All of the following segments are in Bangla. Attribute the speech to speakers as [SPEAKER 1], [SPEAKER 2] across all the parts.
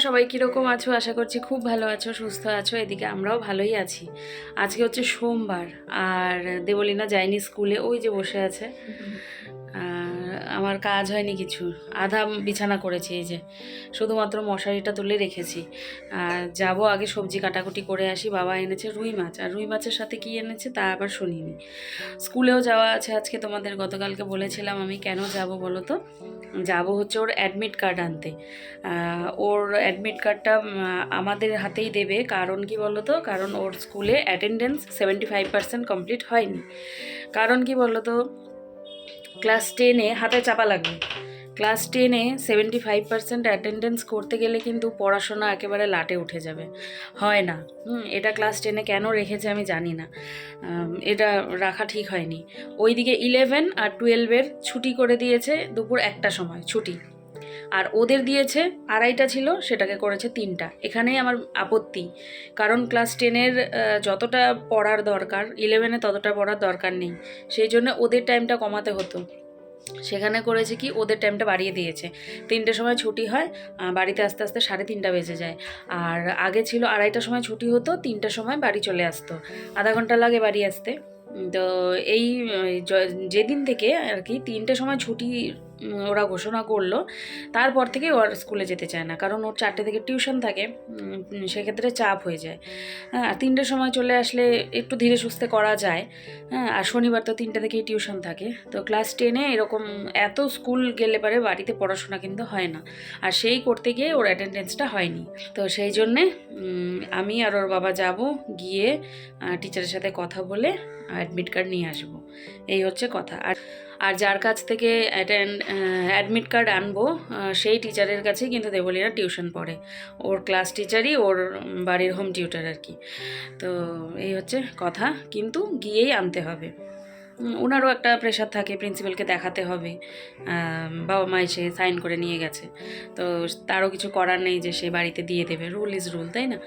[SPEAKER 1] সবাই কীরকম আছো? আশা করছি খুব ভালো আছো, সুস্থ আছো। এদিকে আমরাও ভালোই আছি। আজকে হচ্ছে সোমবার, আর দেবলীনা যায়নি স্কুলে, ওই যে বসে আছে। আমার কাজ হয়নি কিছু। আধা বিছানা করেছি এই যে। শুধুমাত্র মশারিটা তুলে রেখেছি। আর যাব আগে সবজি কাটাকুটি করে আসি, বাবা এনেছে রুই মাছ। আর রুই মাছের সাথে কি এনেছে তা আবার শুনিনি। স্কুলেও যাওয়া আছে আজকে তোমাদের, গতকালকে বলেছিলাম আমি কেন যাব বলো তো? যাব হচ্ছে ওর অ্যাডমিট কার্ড আনতে। ওর অ্যাডমিট কার্ডটা আমাদের হাতেই দেবে। কারণ কি বলো তো? কারণ ওর স্কুলে attendance seventy five percent complete হয়নি। কারণ কি বলো তো? ক্লাস টেনে হাতে চাপা লাগবে। ক্লাস টেনে সেভেন্টি ফাইভ পার্সেন্ট অ্যাটেন্ডেন্স করতে গেলে কিন্তু পড়াশোনা একেবারে লাটে উঠে যাবে। হয় না। এটা ক্লাস টেনে কেন রেখেছে আমি জানি না। এটা রাখা ঠিক হয়নি। ওইদিকে ইলেভেন আর টুয়েলভের ছুটি করে দিয়েছে দুপুর একটা সময়, ছুটি। আর ওদের দিয়েছে আড়াইটা ছিল, সেটাকে করেছে তিনটা। এখানেই আমার আপত্তি। কারণ ক্লাস টেনের যতটা পড়ার দরকার ইলেভেনে ততটা পড়ার দরকার নেই। সেই জন্য ওদের টাইমটা কমাতে হতো। সেখানে করেছে কি, ওদের টাইমটা বাড়িয়ে দিয়েছে। তিনটের সময় ছুটি হয় বাড়িতে আস্তে আস্তে সাড়ে তিনটা বেজে যায়। আর আগে ছিল আড়াইটার সময় ছুটি হতো, তিনটার সময় বাড়ি চলে আসতো। আধা ঘণ্টা লাগে বাড়ি আসতে। তো এই যেদিন থেকে আর কি তিনটে সময় ছুটি ওরা ঘোষণা করল। তারপর থেকে ওর স্কুলে যেতে চায় না, কারণ ওর চারটে থেকে টিউশন থাকে সেক্ষেত্রে চাপ হয়ে যায়। হ্যাঁ আর তিনটের সময় চলে আসলে একটু ধীরে সুস্থে করা যায়। হ্যাঁ আর শনিবার তো তিনটে থেকেই টিউশন থাকে। তো ক্লাস টেনে এরকম এত স্কুল গেলে পারে বাড়িতে পড়াশোনা কিন্তু হয় না। আর সেই করতে গিয়ে ওর অ্যাটেন্ডেন্সটা হয়নি। তো সেই জন্যে আমি আর ওর বাবা যাব, গিয়ে টিচারের সাথে কথা বলে অ্যাডমিট কার্ড নিয়ে আসব। এই হচ্ছে কথা। আর আর যার কাছ থেকে অ্যাটেন্ড অ্যাডমিট কার্ড আনব সেই টিচারের কাছেই কিন্তু দেবলীরা টিউশন পড়ে। ওর ক্লাস টিচারই ওর বাড়ির হোম টিউটার আর কি। তো এই হচ্ছে কথা। কিন্তু গিয়েই আনতে হবে। ওনারও একটা প্রেশার থাকে প্রিন্সিপালকে দেখাতে হবে। বাবা মা এসে সাইন করে নিয়ে গেছে। তো তারও কিছু করার নেই যে সে বাড়িতে দিয়ে দেবে। রুল ইজ রুল তাই না?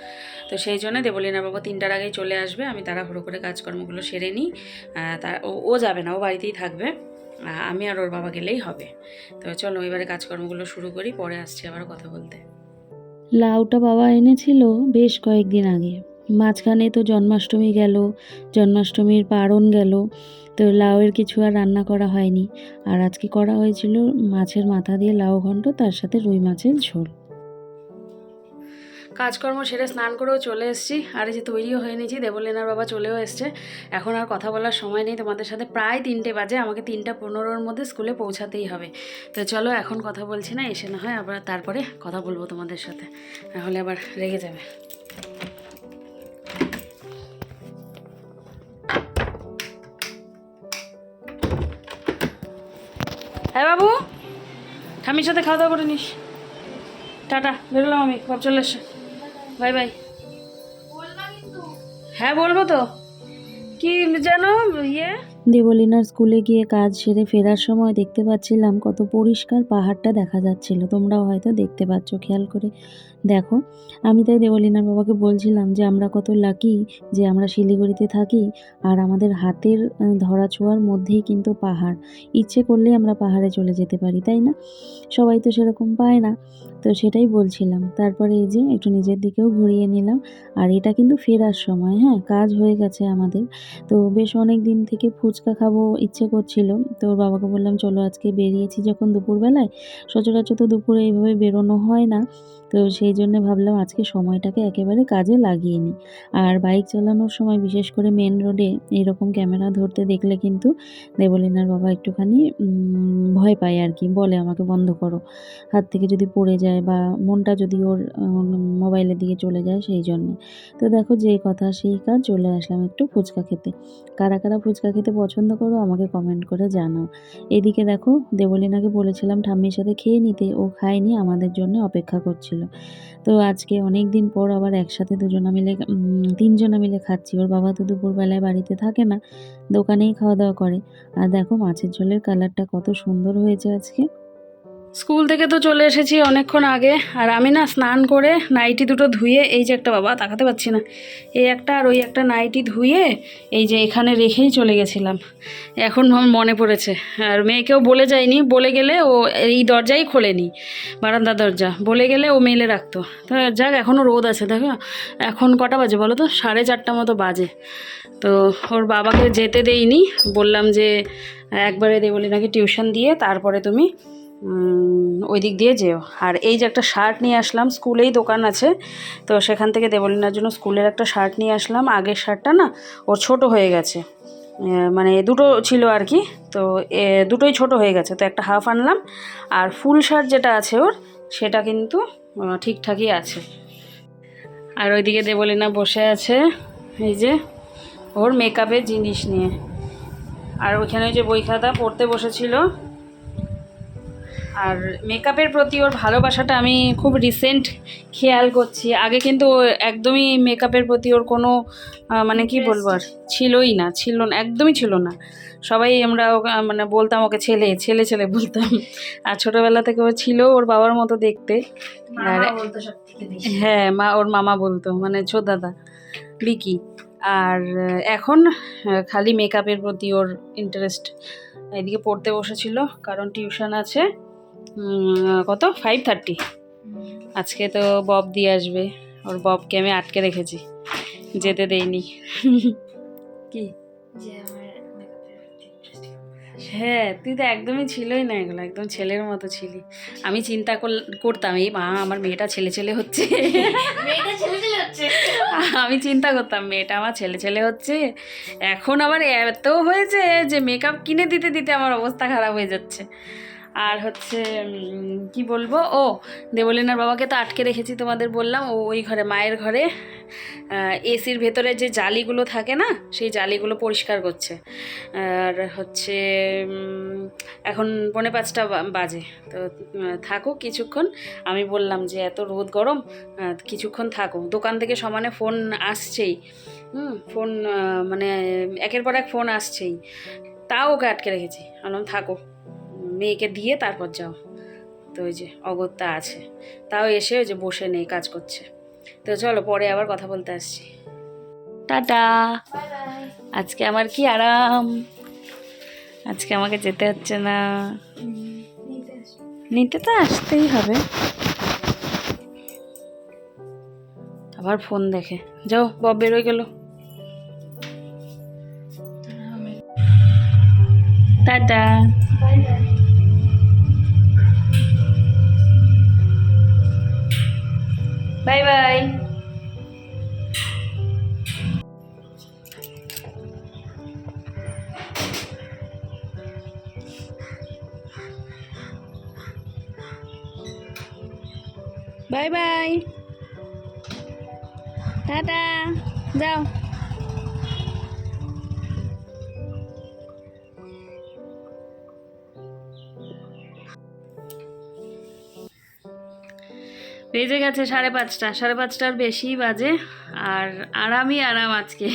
[SPEAKER 1] তো সেই জন্য দেবলীনা বাবা তিনটার আগেই চলে আসবে। আমি তাড়াহুড়ো করে কাজকর্মগুলো সেরে নিই। আহ, তা ও- যাবে না। ও বাড়িতেই থাকবে। আমি আর ওর বাবা গেলেই হবে। তো চলো এবারে কাজকর্মগুলো শুরু করি, পরে আসছি আবার কথা বলতে।
[SPEAKER 2] লাউটা বাবা এনেছিল বেশ কয়েকদিন আগে। মাঝখানে তো জন্মাষ্টমী গেল, জন্মাষ্টমীর পারণ গেল, তো লাউয়ের কিছু আর রান্না করা হয়নি। আর আজকে করা হয়েছিল মাছের মাথা দিয়ে লাউ ঘন্ট, তার সাথে রুই মাছের ঝোল।
[SPEAKER 1] কাজকর্ম সেরে স্নান করেও চলে এসেছি। আর এই যে তৈরিও হয়ে নিয়েছি, দেবলীনার বাবা চলেও এসছে। এখন আর কথা বলার সময় নেই। তোমাদের সাথে প্রায় তিনটে বাজে, আমাকে তিনটা পনেরোর মধ্যে স্কুলে পৌঁছাতেই হবে। তো চলো, এখন কথা বলছি না, এসে না হয় আবার তারপরে কথা বলব তোমাদের সাথে। নাহলে আবার রেগে যাবে। হ্যাঁ বাবু ঠামির সাথে খাওয়া দাওয়া করে নিস। টাটা, বেরোলাম আমি সব চলে এসে বাই বাই। হ্যাঁ বলব তো। কি যেন ইয়ে?
[SPEAKER 2] দেবলিনার স্কুলে গিয়ে কাজ সেরে ফেরার সময় দেখতে পাচ্ছিলাম কত পরিষ্কার পাহাড়টা দেখা যাচ্ছিল। তোমরাও হয়তো দেখতে পাচ্ছ খেয়াল করে দেখো। আমি তাই দেবলিনার বাবাকে বলছিলাম যে আমরা কত লাকি যে আমরা শিলিগুড়িতে থাকি আর আমাদের হাতের ধরা ছোঁয়ার মধ্যেই কিন্তু পাহাড়। ইচ্ছে করলে আমরা পাহাড়ে চলে যেতে পারি তাই না? সবাই তো সেরকম পায় না। তো সেটাই বলছিলাম। তারপরে এই যে একটু নিজের দিকেও ঘুরিয়ে নিলাম। আর এটা কিন্তু ফেরার সময় হ্যাঁ? কাজ হয়ে গেছে আমাদের। তো বেশ অনেক দিন থেকে ফুচকা খাব ইচ্ছে করছিল। তো বাবাকে বললাম, চলো আজকে বেরিয়েছি যখন দুপুরবেলায়। সচরাচর তো দুপুরে এইভাবে বেরোনো হয় না। তো সেই জন্য ভাবলাম আজকে সময়টাকে একেবারে কাজে লাগিয়ে নিই। আর বাইক চালানোর সময় বিশেষ করে মেন রোডে এরকম ক্যামেরা ধরতে দেখলে কিন্তু দেবলিনার বাবা একটুখানি ভয় পায় আর কি। বলে, আমাকে বন্ধ করো। হাত থেকে যদি পড়ে যায় বা মনটা যদি ওর মোবাইলের দিকে চলে যায় সেই জন্যে। তো দেখো যে কথা সেই কাজ চলে আসলাম একটু ফুচকা খেতে। কারা কারা ফুচকা খেতে পছন্দ করো আমাকে কমেন্ট করে জানাও। এদিকে দেখো দেবলিনাকে বলেছিলাম ঠাম্মির সাথে খেয়ে নিতে, ও খায়নি, আমাদের জন্য অপেক্ষা করছিল। তো আজকে অনেক দিন পর আবার একসাথে দুজনা মিলে তিনজনা মিলে খাচ্ছি। ওর বাবা তো দুপুরবেলায় বাড়িতে থাকে না, দোকানেই খাওয়া দাওয়া করে। আর দেখো মাছের ঝোলের কালারটা কত সুন্দর হয়েছে আজকে।
[SPEAKER 1] স্কুল থেকে তো চলে এসেছি অনেকক্ষণ আগে, আর আমি না স্নান করে নাইটি দুটো ধুয়ে এই যে একটা বাবা তাকাতে পারছি না, এই একটা আর ওই একটা নাইটি ধুয়ে এই যে এখানে রেখেই চলে গেছিলাম। এখন মনে পড়েছে, আর মেয়েকেও বলে যায়নি, বলে গেলে ও এই দরজাই খোলেনি, বারান্দা দরজা, বলে গেলে ও মেলে রাখতো। তো যাক এখনও রোদ আছে, দেখো, এখন কটা বাজে বলো তো? সাড়ে চারটা মতো বাজে। তো ওর বাবাকে যেতে দেইনি, বললাম যে একবারে দেবলি নাকি টিউশন দিয়ে, তারপরে তুমি ওই দিক দিয়ে যেও। আর এই যে একটা শার্ট নিয়ে আসলাম, স্কুলেই দোকান আছে। তো সেখান থেকে দেবলিনার জন্য স্কুলের একটা শার্ট নিয়ে আসলাম। আগের শার্টটা না, ওর ছোট হয়ে গেছে। মানে দুটো ছিল আর কি। তো দুটোই ছোট হয়ে গেছে। তো একটা হাফ আনলাম। আর ফুল শার্ট যেটা আছে ওর, সেটা কিন্তু ঠিকঠাকই আছে। আর ওইদিকে দেবলিনা বসে আছে, এই যে ওর মেকআপের জিনিস নিয়ে। আর ওইখানে ওই যে বই খাতা পড়তে বসেছিল আর মেকআপের প্রতি ওর ভালোবাসাটা আমি খুব রিসেন্ট খেয়াল করছি। আগে কিন্তু একদমই মেকআপের প্রতি ওর কোনো মানে কি বলব আর ছিলই না ছিল না একদমই ছিল না। সবাই আমরা মানে বলতাম ওকে ছেলে ছেলে ছেলে বলতাম। আর ছোটোবেলা থেকে ও ছিল ওর বাবার মতো দেখতে। আর হ্যাঁ মা ওর মামা বলতো মানে ছোট দাদা বিকি। আর এখন খালি মেকআপের প্রতি ওর ইন্টারেস্ট এদিকে পড়তে বসেছিল কারণ টিউশন আছে। কত? ফাইভ থার্টি আজকে তো বব দিয়ে আসবে। ওর ববকে আমি আটকে রেখেছি। যেতে দেইনি। কি? হ্যাঁ তুই তো একদমই ছিলই না এগুলো। একদম ছেলের মতো ছিলি। আমি চিন্তা করতাম এই মা আমার মেয়েটা ছেলে ছেলে হচ্ছে। আমি চিন্তা করতাম মেয়েটা আমার ছেলে ছেলে হচ্ছে। এখন আবার এত হয়েছে যে মেকআপ কিনে দিতে দিতে আমার অবস্থা খারাপ হয়ে যাচ্ছে। আর হচ্ছে কি বলব? ও, দেবলিনার বাবাকে তো আটকে রেখেছি তোমাদের বললাম। ও ওই ঘরে, মায়ের ঘরে। এসির ভেতরে যে জালিগুলো থাকে না, সেই জালিগুলো পরিষ্কার করছে। আর হচ্ছে এখন পৌনে পাঁচটা বাজে। তো থাকো কিছুক্ষণ। আমি বললাম যে, এত রোদ গরম কিছুক্ষণ থাকো। দোকান থেকে সমানে ফোন আসছেই। হুম, ফোন মানে একের পর এক ফোন আসছেই। তাও ওকে আটকে রেখেছি। বললাম, থাকো। মেয়েকে দিয়ে তারপর যাও। তো ওই যে অগত্যা আছে। তাও এসে ওই যে বসে নেই, কাজ করছে। তো চলো পরে আবার কথা বলতে আসছি। টাটা। আজকে আমার কি আরাম? আজকে আমাকে যেতে হচ্ছে না। নিতে তো আসতেই হবে। আবার ফোন দেখে। যাও, বব বেরোয় গেল। Tata. Bye bye bye bye tata যাও বেজে গেছে সাড়ে পাঁচটা। সাড়ে পাঁচটার বেশি বাজে। আর আরামই আরাম আজকে।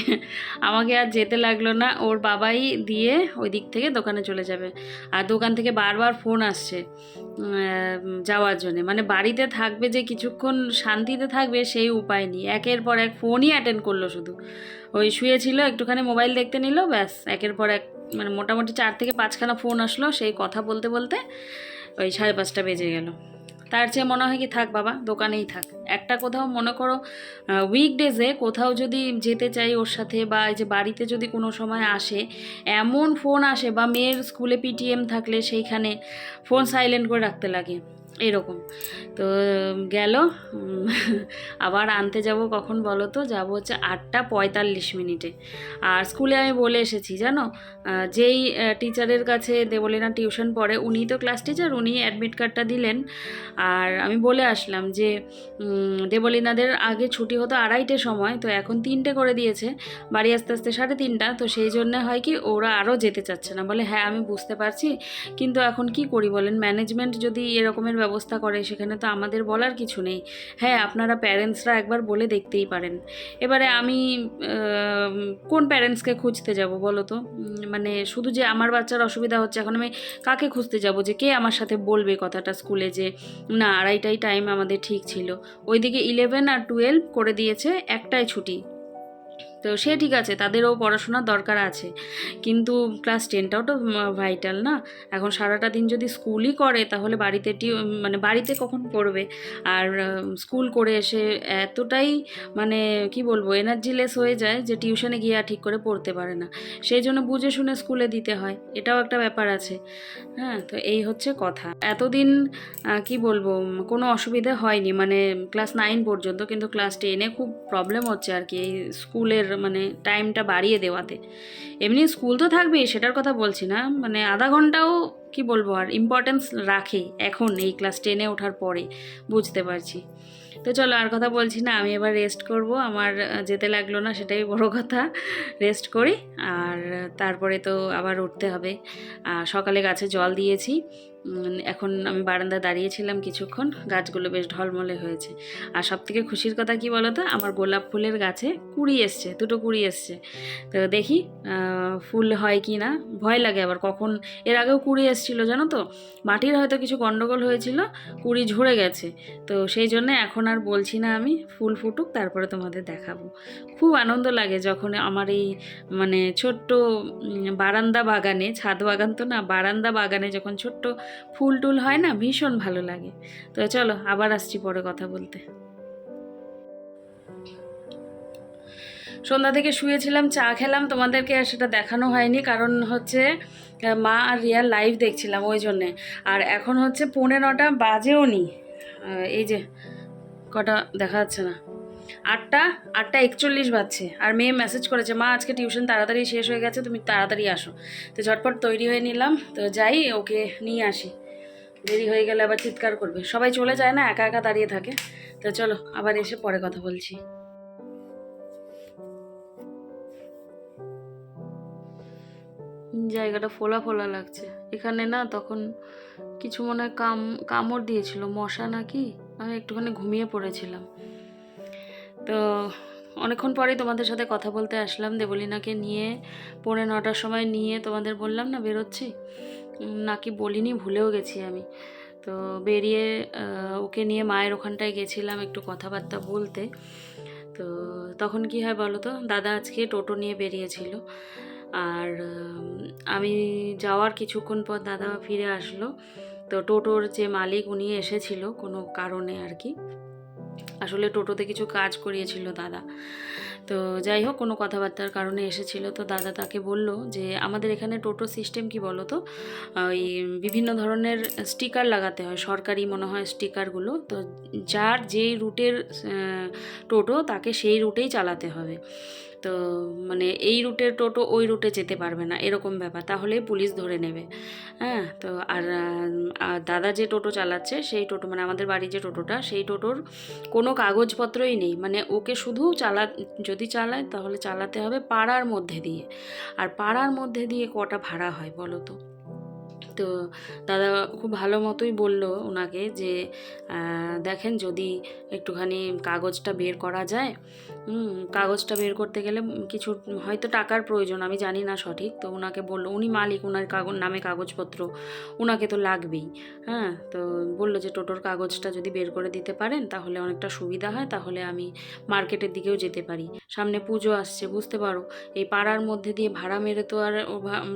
[SPEAKER 1] আমাকে আর যেতে লাগল না। ওর বাবাই দিয়ে ওই দিক থেকে দোকানে চলে যাবে। আর দোকান থেকে বারবার ফোন আসছে যাওয়ার জন্যে। মানে বাড়িতে থাকবে যে কিছুক্ষণ শান্তিতে থাকবে সেই উপায় নেই। একের পর এক ফোনই অ্যাটেন্ড করল শুধু। ওই শুয়েছিল, একটুখানি মোবাইল দেখতে নিল, ব্যাস। একের পর এক মানে মোটামুটি চার থেকে পাঁচখানা ফোন আসলো। সেই কথা বলতে বলতে ওই সাড়ে পাঁচটা বেজে গেল। তার চেয়ে মনে হয় কি, থাক বাবা, দোকানেই থাক। একটা কোথাও মনে করো উইকডেজে কোথাও যদি যেতে চাই ওর সাথে বা এই যে বাড়িতে যদি কোনো সময় আসে, এমন ফোন আসে বা মেয়ের স্কুলে পিটিএম থাকলে সেইখানে ফোন সাইলেন্ট করে রাখতে লাগে। এরকম। তো গেল। আবার আনতে যাব কখন বলো তো? যাব হচ্ছে আটটা পঁয়তাল্লিশ মিনিটে। আর স্কুলে আমি বলে এসেছি, জানো? যেই টিচারের কাছে দেবলিনা টিউশন পড়ে, উনিই তো ক্লাস টিচার উনি অ্যাডমিট কার্ডটা দিলেন। আর আমি বলে আসলাম যে দেবলীনাদের আগে ছুটি হতো আড়াইটে সময়, তো এখন তিনটে করে দিয়েছে। বাড়ি আস্তে আস্তে সাড়ে তিনটা, তো সেই জন্য হয় কি, ওরা আরও যেতে চাচ্ছে না। বলে হ্যাঁ আমি বুঝতে পারছি, কিন্তু এখন কি করি বলেন? ম্যানেজমেন্ট যদি এরকমের ব্যবস্থা করে, সেখানে তো আমাদের বলার কিছু নেই। হ্যাঁ আপনারা প্যারেন্টসরা একবার বলে দেখতেই পারেন। এবারে আমি কোন প্যারেন্টসকে খুঁজতে যাব বলো তো? মানে শুধু যে আমার বাচ্চার অসুবিধা হচ্ছে, এখন আমি কাকে খুঁজতে যাব? যে কে আমার সাথে বলবে কথাটা স্কুলে যে, না, আড়াইটাই টাইম আমাদের ঠিক ছিল। ওইদিকে ইলেভেন আর টুয়েলভ করে দিয়েছে, একটাই ছুটি। তো সে ঠিক আছে, তাদেরও পড়াশোনার দরকার আছে। কিন্তু ক্লাস টেনটাও তো ভাইটাল না? এখন সারাটা দিন যদি স্কুলই করে, তাহলে বাড়িতে মানে বাড়িতে কখন পড়বে? আর স্কুল করে এসে এতটাই মানে কি বলব এনার্জিলেস হয়ে যায় যে টিউশনে গিয়ে আর ঠিক করে পড়তে পারে না। সেই জন্য বুঝে শুনে স্কুলে দিতে হয়, এটাও একটা ব্যাপার আছে। হ্যাঁ তো এই হচ্ছে কথা। এতদিন কি বলব কোনো অসুবিধা হয়নি মানে ক্লাস নাইন পর্যন্ত, কিন্তু ক্লাস টেনে খুব প্রবলেম হচ্ছে আর কি, এই স্কুলের মানে টাইমটা বাড়িয়ে দেওয়াতে। এমনি স্কুল তো থাকবেই, সেটার কথা বলছি না। মানে আধা ঘন্টাও কি বলব আর ইম্পর্টেন্স রাখে এখন এই ক্লাস টেনে ওঠার পরে, বুঝতে পারছি। তো চলো আর কথা বলছি না, আমি এবার রেস্ট করব। আমার যেতে লাগল না, সেটাই বড় কথা। রেস্ট করি, আর তারপরে তো আবার উঠতে হবে। সকালে গাছে জল দিয়েছি। এখন আমি বারান্দায় দাঁড়িয়েছিলাম কিছুক্ষণ, গাছগুলো বেশ ঢলমলে হয়েছে। আর সব থেকে খুশির কথা কি বলো তো আমার গোলাপ ফুলের গাছে কুড়ি এসছে, দুটো কুড়ি এসছে। তো দেখি ফুল হয় কি না? ভয় লাগে আবার কখন। এর আগেও কুড়ি এসছিল, জানো তো? মাটির হয়তো কিছু গণ্ডগোল হয়েছিল, কুড়ি ঝরে গেছে। তো সেই জন্য এখন আর বলছি না আমি, ফুল ফুটুক, তারপরে তোমাদের দেখাবো। খুব আনন্দ লাগে যখন আমার এই মানে ছোট্ট বারান্দা বাগানে, ছাদ বাগান তো না, বারান্দা বাগানে যখন ছোট্ট ফুল টুল হয় না, ভীষণ ভালো লাগে। তো চলো, আবার আসছি পরে কথা বলতে। সন্ধ্যা থেকে শুয়েছিলাম, চা খেলাম, তোমাদেরকে আর সেটা দেখানো হয়নি। কারণ হচ্ছে মা আর রিয়াল লাইভ দেখছিলাম ওই জন্যে। আর এখন হচ্ছে পৌনে নটা, বাজেও নি। এই যে, কটা দেখা যাচ্ছে না। আটটা আটটা একচল্লিশ বাজছে। আর মেয়ে মেসেজ করেছে, মা, আজকে টিউশন তাড়াতাড়ি শেষ হয়ে গেছে, তুমি তাড়াতাড়ি আসো। তো ঝটপট তৈরি হয়ে নিলাম। তো যাই, ওকে নিয়ে আসি। দেরি হয়ে গেলে আবার চিৎকার করবে। সবাই চলে যায় না? একা একা দাঁড়িয়ে থাকে। তো চলো, আবার এসে পরে কথা বলছি। জায়গাটা ফোলা ফোলা লাগছে। এখানে না তখন কিছু মনে হয় কাম, কামড় দিয়েছিল। মশা নাকি? আমি একটুখানি ঘুমিয়ে পড়েছিলাম। তো অনেকক্ষণ পরেই তোমাদের সাথে কথা বলতে আসলাম। দেবলিনাকে নিয়ে পৌনে নটার সময় নিয়ে তোমাদের বললাম, না, বেরোচ্ছি। নাকি বলিনি, ভুলেও গেছি আমি। তো বেরিয়ে ওকে নিয়ে মায়ের ওখানটায় গেছিলাম একটু কথাবার্তা বলতে। তো তখন কি হয় বলো তো, দাদা আজকে টোটো নিয়ে বেরিয়েছিল। আর আমি যাওয়ার কিছুক্ষণ পর দাদা ফিরে আসলো। তো টোটোর যে মালিক উনি এসেছিল কোনো কারণে আর কি। আসলে টোটোতে কিছু কাজ করিয়েছিল দাদা। তো যাই হোক, কোনো কথাবার্তার কারণে এসেছিল। তো দাদা তাকে বলল যে, আমাদের এখানে টোটো সিস্টেম কি বলো তো? ওই বিভিন্ন ধরনের স্টিকার লাগাতে হয়, সরকারি মনে হয় স্টিকারগুলো। তো যার যেই রুটের টোটো, তাকে সেই রুটেই চালাতে হবে। তো মানে এই রুটের টোটো ওই রুটে যেতে পারবে না, এরকম ব্যাপার। তাহলেই পুলিশ ধরে নেবে। হ্যাঁ তো আর দাদা যে টোটো চালাচ্ছে, সেই টোটো মানে আমাদের বাড়ির যে টোটোটা, সেই টোটোর কোনো কাগজপত্রই নেই। মানে ওকে শুধু চালা যদি চালায় তাহলে চালাতে হবে পাড়ার মধ্যে দিয়ে। আর পাড়ার মধ্যে দিয়ে কটা ভাড়া হয় বলো তো? তো দাদা খুব ভালো মতোই বলল ওনাকে যে দেখেন যদি একটুখানি কাগজটা বের করা যায় কাগজটা বের করতে গেলে কিছু হয়তো টাকার প্রয়োজন, আমি জানি না সঠিক। তো ওনাকে বলল, উনি মালিক ওনার কাগজ, নামে কাগজপত্র ওনাকে তো লাগবেই। হ্যাঁ তো বলল যে টোটোর কাগজটা যদি বের করে দিতে পারেন, তাহলে অনেকটা সুবিধা হয়, তাহলে আমি মার্কেটের দিকেও যেতে পারি। সামনে পুজো আসছে, বুঝতে পারো? এই পাড়ার মধ্যে দিয়ে ভাড়া মেরে তো আর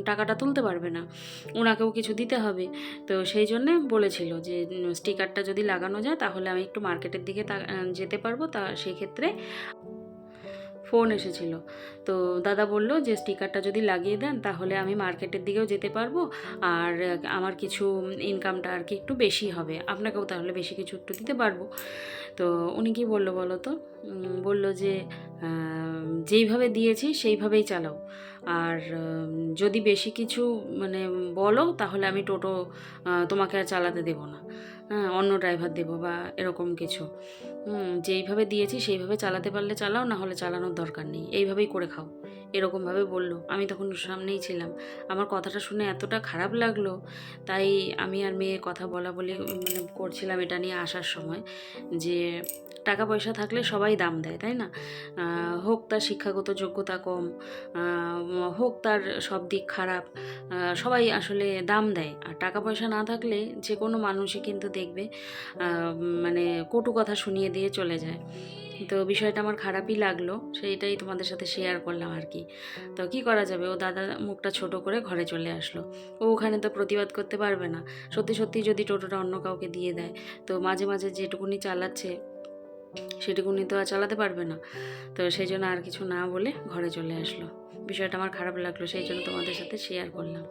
[SPEAKER 1] টাকাটা তুলতে পারবে না। ওনাকেও কিছু দিতে হবে। তো সেই জন্যে বলেছিল যে স্টিকারটা যদি লাগানো যায় তাহলে আমি একটু মার্কেটের দিকে যেতে পারব। তা সেই ক্ষেত্রে ফোন এসেছিল। তো দাদা বলল যে, স্টিকারটা যদি লাগিয়ে দেন তাহলে আমি মার্কেটের দিকেও যেতে পারব। আর আমার কিছু ইনকামটা আর কি একটু বেশি হবে। আপনাকেও তাহলে বেশি কিছু একটু দিতে পারব। তো উনি কি বলল বলো তো? বলল যে যেইভাবে দিয়েছি সেইভাবেই চালাও। আর যদি বেশি কিছু মানে বলো তাহলে আমি টোটো তোমাকে আর চালাতে দেবো না। হ্যাঁ অন্য ড্রাইভার দেবো বা এরকম কিছু। যেইভাবে দিয়েছি সেইভাবে চালাতে পারলে চালাও না হলে চালানোর দরকার নেই। এইভাবেই করে খাও। এরকমভাবে বলল। আমি তখন সামনেই ছিলাম। আমার কথাটা শুনে এতটা খারাপ লাগল, তাই আমি আর মেয়ে কথা বলা বলি মানে করছিলাম এটা নিয়ে আসার সময় যে টাকা পয়সা থাকলে সবাই দাম দেয়, তাই না? হোক তার শিক্ষাগত যোগ্যতা কম হোক তার সব দিক খারাপ সবাই আসলে দাম দেয়। আর টাকা পয়সা না থাকলে যে কোনো মানুষই কিন্তু দেখবে মানে কটু কথা শুনিয়ে দিয়ে চলে যায়। তো বিষয়টা আমার খারাপই লাগল, সেইটাই তোমাদের সাথে শেয়ার করলাম আর কি। তো কি করা যাবে? ও দাদা মুখটা ছোট করে ঘরে চলে আসলো। ও ওখানে তো প্রতিবাদ করতে পারবে না। সত্যি সত্যি যদি টোটোটা অন্য কাউকে দিয়ে দেয়, তো মাঝে মাঝে যেটুকুনি চালাচ্ছে, সেটুকুনি তো আর চালাতে পারবে না। তো সেই জন্য আর কিছু না বলে ঘরে চলে আসলো। বিষয়টা আমার খারাপ লাগল, সেই জন্য তোমাদের সাথে শেয়ার করলাম।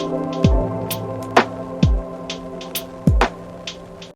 [SPEAKER 1] Thank you.